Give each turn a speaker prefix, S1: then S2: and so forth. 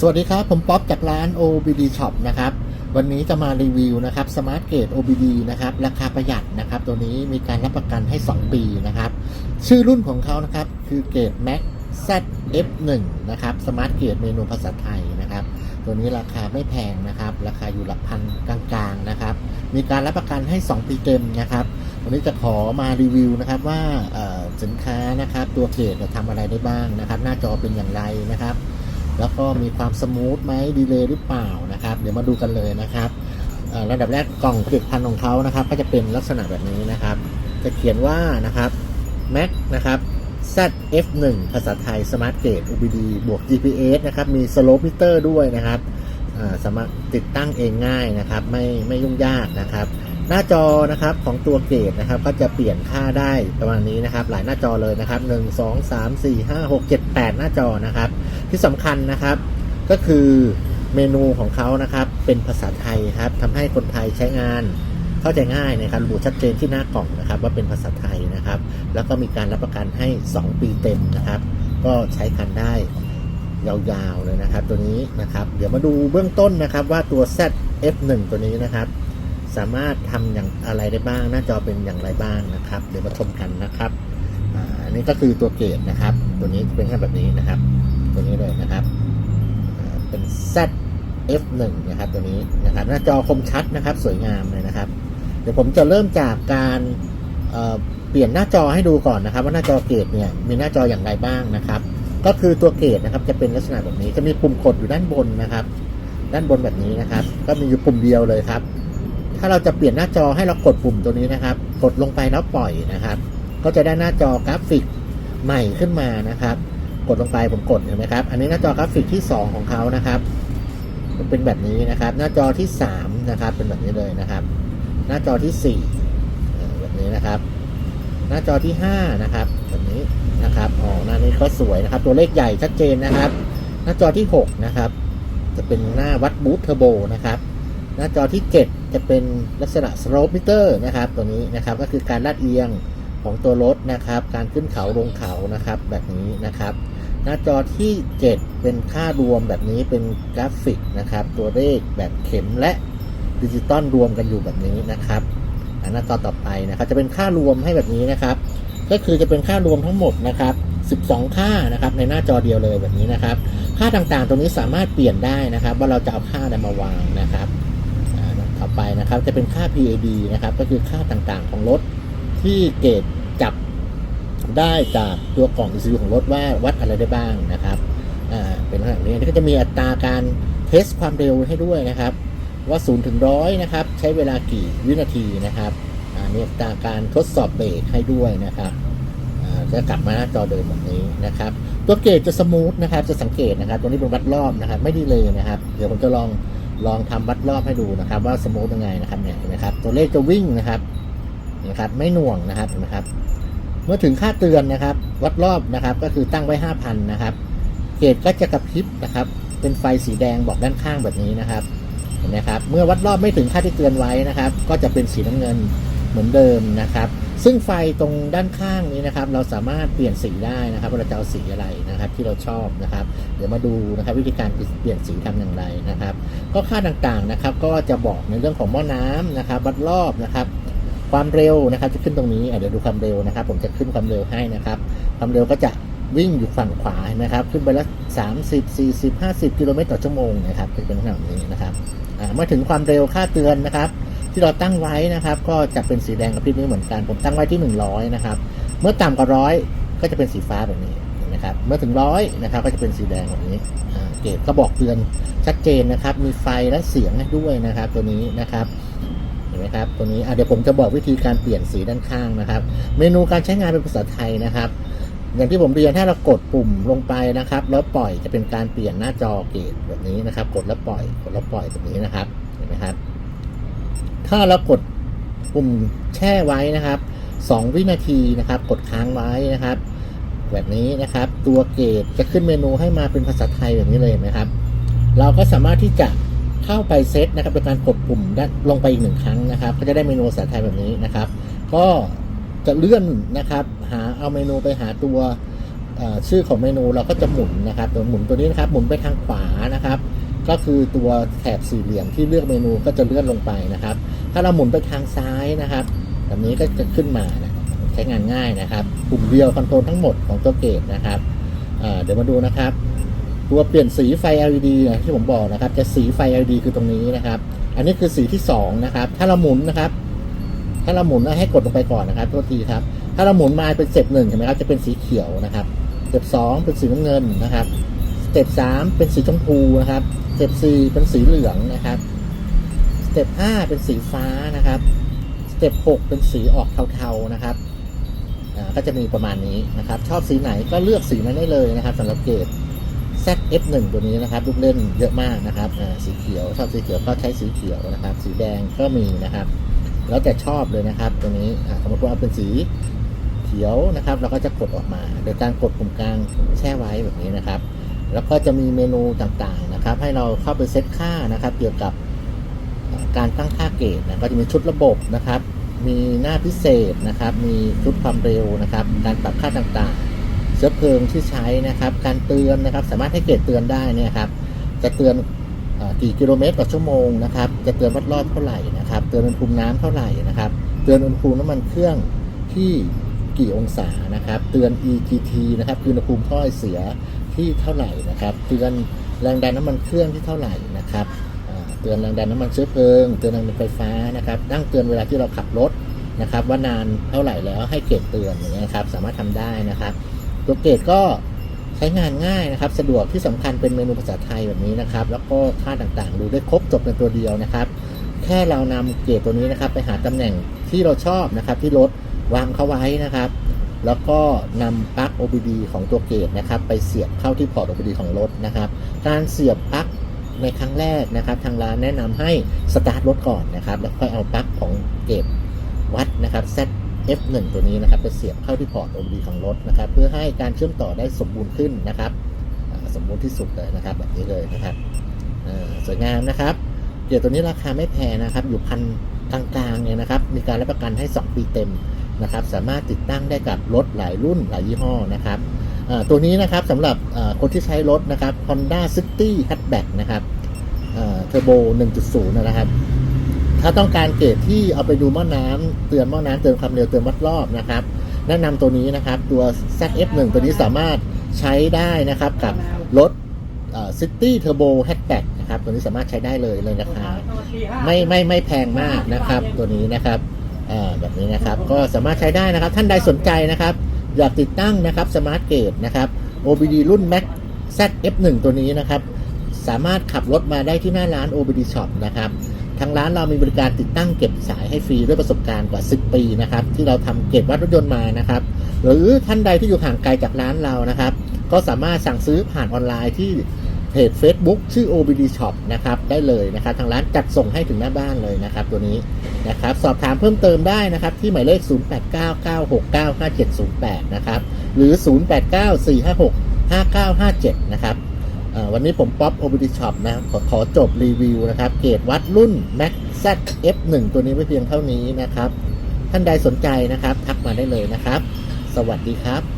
S1: สวัสดีครับ ผมป๊อปจากร้าน OBD Shop นะครับ วันนี้จะมารีวิวนะครับ Smart Gate OBD นะครับ ราคาประหยัดนะครับ ตัวนี้มีการรับประกันให้ 2 ปีนะครับ ชื่อรุ่นของเขานะครับ คือเกต Max ZF1 นะครับ Smart Gate เมนูภาษาไทยนะครับ ตัวนี้ราคาไม่แพงนะครับ ราคาอยู่หลักพันกลางๆนะครับ มีการรับประกันให้ 2 ปีเต็มนะครับ วันนี้จะขอมารีวิวนะครับว่าสินค้านะครับตัวเกตจะทำอะไรได้บ้างนะครับ หน้าจอเป็นอย่างไรนะครับ แล้วก็มีความสมูทไหมดีเลย์หรือเปล่านะครับ เดี๋ยวมาดูกันเลยนะครับระดับแรกกล่องผลิตภัณฑ์ของเขานะครับ ก็จะเป็นลักษณะแบบนี้นะครับ จะเขียนว่านะครับ Mac นะครับ ZF1 ภาษาไทย Smart Gate UBD บวก GPS นะครับ มี Slope Meter ด้วยนะครับ สามารถติดตั้งเองง่ายนะครับ ไม่ไม่ยุ่งยากนะครับ หน้าจอนะครับของตัวเกตนะครับ ก็จะเปลี่ยนค่าได้ประมาณนี้นะครับ หลายหน้าจอเลยนะครับ 1 2 3 4 5 6 7 8 หน้าจอนะครับ ที่สำคัญนะครับก็คือเมนูของเขานะครับเป็นภาษาไทยครับทำให้คนไทยใช้งานเข้าใจง่ายนะครับระบุชัดเจนที่หน้ากล่องนะครับ ว่าเป็นภาษาไทยนะครับ แล้วก็มีการรับประกันให้ 2 ปีเต็มนะครับ ก็ใช้กันได้ ยาวๆเลยนะครับ ตัวนี้นะครับ เดี๋ยวมาดูเบื้องต้นนะครับว่าตัว ZF1 ตัวนี้นะครับ สามารถทำอย่างอะไรได้บ้าง หน้าจอเป็นอย่างไรบ้างนะครับ เดี๋ยวมาชมกันนะครับอันนี้ก็คือตัวเกรดนะครับ ตัวนี้เป็นแค่แบบนี้นะครับ ตัวนี้เลยนะครับเป็น ZF1 นะครับ ตัวนี้นะครับ หน้าจอคมชัดนะครับ สวยงามเลยนะครับ เดี๋ยวผมจะเริ่มจากการเเปลี่ยนหน้าจอให้ดูก่อนนะครับ ว่าหน้าจอเกรดเนี่ยมีหน้าจออย่างไรบ้างนะครับ ก็คือตัวเกรดนะครับจะเป็นลักษณะแบบนี้จะมีปุ่มกดอยู่ด้านบนนะครับ ด้านบนแบบนี้นะครับ ก็มีอยู่ปุ่มเดียวเลยครับ ถ้าเราจะเปลี่ยนหน้าจอให้เรากดปุ่มตัวนี้นะครับ กดลงไปแล้วปล่อยนะครับ ก็จะได้หน้าจอกราฟิกใหม่ขึ้นมานะครับ กดลงไปผมกดเห็นไหมครับ อันนี้หน้าจอกราฟิกที่ 2 ของเขานะครับมันเป็นแบบนี้นะครับ หน้าจอที่ 3 นะครับ เป็นแบบนี้เลยนะครับ หน้าจอที่ 4 แบบนี้นะครับ หน้าจอที่ 5 นะครับ นะครับอ๋อหน้านี้ก็สวยนะครับ ตัวเลขใหญ่ชัดเจนนะครับ หน้าจอที่ 6 นะครับ จะเป็นหน้าวัดบูทเทอร์โบนะครับ หน้าจอที่ 7 จะเป็นลักษณะ slope meter นะครับ ตัวนี้นะครับก็คือการลาดเอียงของตัวรถนะครับ การขึ้นเขาลงเขานะครับ แบบนี้นะครับ หน้าจอที่ 7 เป็นค่ารวมแบบนี้เป็นกราฟิกนะครับ ตัวเลขแบบเข็มและดิจิตอลรวมกันอยู่แบบนี้นะครับหน้าจอต่อไปนะครับ จะเป็นค่ารวมให้แบบนี้นะครับ ก็คือจะเป็นค่ารวมทั้งหมดนะครับ12 ค่านะครับในหน้าจอเดียวเลยแบบนี้นะครับ ค่าต่างๆ ตรงนี้สามารถเปลี่ยนได้นะครับ ว่าเราจะเอาค่าอะไรมาวางนะครับต่อไปนะครับจะเป็นค่า PAD นะครับ ก็คือค่าต่างๆของรถที่เกรดจับได้จากตัวกล่อง ECU ของรถว่าวัดอะไรได้บ้างนะครับเป็นลักษณะนี้ก็จะมีอัตราการเทสความเร็วให้ด้วยนะครับ ว่า0ถึงร้อยนะครับ ใช้เวลากี่วินาทีนะครับ มีอัตราการทดสอบเบรกให้ด้วยนะครับจะกลับมาหน้าจอเดิมแบบนี้นะครับ ตัวเกรดจะสมูทนะครับ จะสังเกตนะครับ ตัวนี้เป็นวัดรอบนะครับ ไม่ดีเลยนะครับ เดี๋ยวผมจะลองลองทำวัดรอบให้ดูนะครับ ว่าสมูทยังไงนะครับเนี่ยเห็นไหมครับ ตัวเลขจะวิ่งนะครับนะครับ ไม่หน่วงนะครับนไหมครับ เมื่อถึงค่าเตือนนะครับ วัดรอบนะครับ ก็คือตั้งไว้ 5,000 นะครับ เกรดก็จะกระพริบนะครับ เป็นไฟสีแดงบอกด้านข้างแบบนี้นะครับเห็นไหมครับ เมื่อวัดรอบไม่ถึงค่าที่เตือนไว้นะครับ ก็จะเป็นสีน้ำเงิน เหมือนเดิมนะครับ ซึ่งไฟตรงด้านข้างนี้นะครับ เราสามารถเปลี่ยนสีได้นะครับว่าเราจะเอาสีอะไรนะครับ ที่เราชอบนะครับ เดี๋ยวมาดูนะครับวิธีการเปลี่ยนสีทำอย่างไรนะครับ ก็ค่าต่างๆนะครับ ก็จะบอกในเรื่องของหม้อน้ำนะครับวัดรอบนะครับความเร็วนะครับจะขึ้นตรงนี้เดี๋ยวดูความเร็วนะครับ ผมจะขึ้นความเร็วให้นะครับ ความเร็วก็จะวิ่งอยู่ฝั่งขวาเห็นะครับ ขึ้นไปละ30 40 50 กิโลเมตรต่อชั่วโมงนะครับจะเป็นขนาดนี้นะครับเมื่อถึงความเร็วค่าเตือนนะครับ ที่เราตั้งไว้นะครับ ก็จะเป็นสีแดงกับพริบนี้เหมือนกัน ผมตั้งไว้ที่ 100 นะครับ เมื่อต่ำกว่าร้อยก็จะเป็นสีฟ้าแบบนี้นไหมครับ เมื่อถึงร้อยนะครับ ก็จะเป็นสีแดงแบบนี้เกรดก็บอกเตือนชัดเจนนะครับ มีไฟและเสียงด้วยนะครับ ตัวนี้นะครับเห็นไหมครับตัวนี้เดี๋ยวผมจะบอกวิธีการเปลี่ยนสีด้านข้างนะครับ เมนูการใช้งานเป็นภาษาไทยนะครับอย่างที่ผมเรียนถ้าเรากดปุ่มลงไปนะครับ แล้วปล่อยจะเป็นการเปลี่ยนหน้าจอเกตแบบนี้นะครับ กดแล้วปล่อยกดแล้วปล่อยแบบนี้นะครับเห็นไหมครับ ถ้าเรากดปุ่มแช่ไว้นะครับสองวินาทีนะครับ กดค้างไว้นะครับ แบบนี้นะครับ ตัวเกตจะขึ้นเมนูให้มาเป็นภาษาไทยแบบนี้เลยนไหมครับ เราก็สามารถที่จะเข้าไปเซตนะครับโดยการกดปุ่มด้านลงไปอีกหนึ่งครั้งนะครับ ก็จะได้เมนูภาษาไทยแบบนี้นะครับ ก็จะเลื่อนนะครับ หาเอาเมนูไปหาตัวชื่อของเมนูเราก็จะหมุนนะครับตัวหมุนตัวนี้นะครับ หมุนไปทางขวานะครับ ก็คือตัวแถบสี่เหลี่ยมที่เลือกเมนูก็จะเลื่อนลงไปนะครับ ถ้าเราหมุนไปทางซ้ายนะครับ แบบนี้ก็จะขึ้นมานะใช้งานง่ายนะครับ ปุ่มเดียวคอนโทรลทั้งหมดของตัวเกตนะครับเดี๋ยวมาดูนะครับ ตัวเปลี่ยนสีไฟ LED นะที่ผมบอกนะครับ จะสีไฟ LED คือตรงนี้นะครับ อันนี้คือสีที่สองนะครับถ้าเราหมุนนะครับ ถ้าเราหมุนให้กดลงไปก่อนนะครับโทษทีครับ ถ้าเราหมุนมาเป็นเต็ปหนึ่งเห็นไหมครับจะเป็นสีเขียวนะครับเต็ปสองเป็นสีน้ำเงินนะครับ เต็ปสามเป็นสีชมพูนะครับ สเต็ปสี่เป็นสีเหลืองนะครับ สเต็ปห้าเป็นสีฟ้านะครับ สเต็ปหกเป็นสีออกเทาๆนะครับอ่าก็จะมีประมาณนี้นะครับ ชอบสีไหนก็เลือกสีนั้นได้เลยนะครับสำหรับเกรด ZF1 ตัวนี้นะครับลูกเล่นเยอะมากนะครับอ่าสีเขียวชอบสีเขียวก็ใช้สีเขียวนะครับ สีแดงก็มีนะครับ แล้วแต่ชอบเลยนะครับ ตัวนี้อ่าสมมติว่าเป็นสีเขียวนะครับ เราก็จะกดออกมา โดยการกดปุ่มกลางแช่ไว้แบบนี้นะครับ แล้วก็จะมีเมนูต่างๆนะครับ ให้เราเข้าไปเซตค่านะครับ เกี่ยวกับการตั้งค่าเกจนะก็จะมีชุดระบบนะครับ มีหน้าพิเศษนะครับ มีชุดความเร็วนะครับ การปรับค่าต่างๆ เชื้อเพลิงที่ใช้นะครับ การเตือนนะครับ สามารถให้เกจเตือนได้เนี่ยครับ จะเตือนกี่กิโลเมตรต่อชั่วโมงนะครับ จะเตือนวัดรอบเท่าไหร่นะครับ เตือนอุณหภูมิน้ำเท่าไหร่นะครับ เตือนอุณหภูมิน้ำมันเครื่องที่กี่องศานะครับ เตือน EGT นะครับคืออุณหภูมิท่อไอเสีย ที่เท่าไหร่นะครับ เตือนแรงดันน้ำมันเครื่องที่เท่าไหร่นะครับเตือนแรงดันน้ำมันเชื้อเพลิง เตือนแรงดันไฟฟ้านะครับตั้งเตือนเวลาที่เราขับรถนะครับ ว่านานเท่าไหร่แล้วให้เกตเตือนอย่างเงี้ยครับ สามารถทำได้นะครับ ตัวเกตก็ใช้งานง่ายนะครับ สะดวกที่สำคัญเป็นเมนูภาษาไทยแบบนี้นะครับ แล้วก็ค่าต่างๆ ดูได้ครบจบในตัวเดียวนะครับ แค่เรานำเกรดตัวนี้นะครับ ไปหาตำแหน่งที่เราชอบนะครับ ที่รถวางเข้าไว้นะครับ แล้วก็นำปลั๊ก OBD ของตัวเกรดนะครับไปเสียบเข้าที่พอร์ต OBD ของรถนะครับการเสียบปลั๊กในครั้งแรกนะครับทางร้านแนะนำให้สตาร์ทรถก่อนนะครับแล้วค่อยเอาปลั๊กของเกรดวัดนะครับ Z F1 ตัวนี้นะครับไปเสียบเข้าที่พอร์ต OBD ของรถนะครับเพื่อให้การเชื่อมต่อได้สมบูรณ์ขึ้นนะครับสมบูรณ์ที่สุดเลยนะครับแบบนี้เลยนะครับสวยงามนะครับเกียร์ตัวนี้ราคาไม่แพงนะครับอยู่พันกลางๆเนี่ยนะครับมีการรับประกันให้ 2 ปีเต็ม นะครับสามารถติดตั้งได้กับรถหลายรุ่นหลายยี่ห้อนะครับตัวนี้นะครับสำหรับคนที่ใช้รถนะครับ Honda City Hatchback นะครับเทอร์โบ 1.0 นะครับ ถ้าต้องการเกรดที่เอาไปดูหม้อน้ำเตือนหม้อน้ำเตือนความเร็วเตือนวัดรอบนะครับ แนะนำตัวนี้นะครับตัว ZF1 ตัวนี้สามารถใช้ได้นะครับกับรถซิตี้เทอร์โบแฮชแบ็กนะครับ ตัวนี้สามารถใช้ได้เลยเลยราคาไม่ไม่ไม่แพงมากนะครับ ตัวนี้นะครับ อ่าแบบนี้นะครับก็สามารถใช้ได้นะครับ ท่านใดสนใจนะครับ อยากติดตั้งนะครับสมาร์ทเกตนะครับ OBD รุ่น Max ZF1 ตัวนี้นะครับ สามารถขับรถมาได้ที่หน้าร้าน OBD Shop นะครับทางร้านเรามีบริการติดตั้งเก็บสายให้ฟรีด้วยประสบการณ์กว่า 10 ปีนะครับ ที่เราทำเก็บวัดรถยนต์มานะครับ หรือท่านใดที่อยู่ห่างไกลจากร้านเรานะครับ ก็สามารถสั่งซื้อผ่านออนไลน์ที่ จ Facebook ชื่อ OBD Shop นะครับได้เลยนะครับทางร้านจัดส่งให้ถึงหน้าบ้านเลยนะครับตัวนี้นะครับสอบถามเพิ่มเติมได้นะครับที่หมายเลข 0899695708 นะครับหรือ 0894565957 นะครับวันนี้ผมป๊อป OBD Shop นะขอขอจบรีวิวนะครับเกรดวัดรุ่น Max Z F1 ตัวนี้ไว้เพียงเท่านี้นะครับ ท่านใดสนใจนะครับ ทักมาได้เลยนะครับ สวัสดีครับ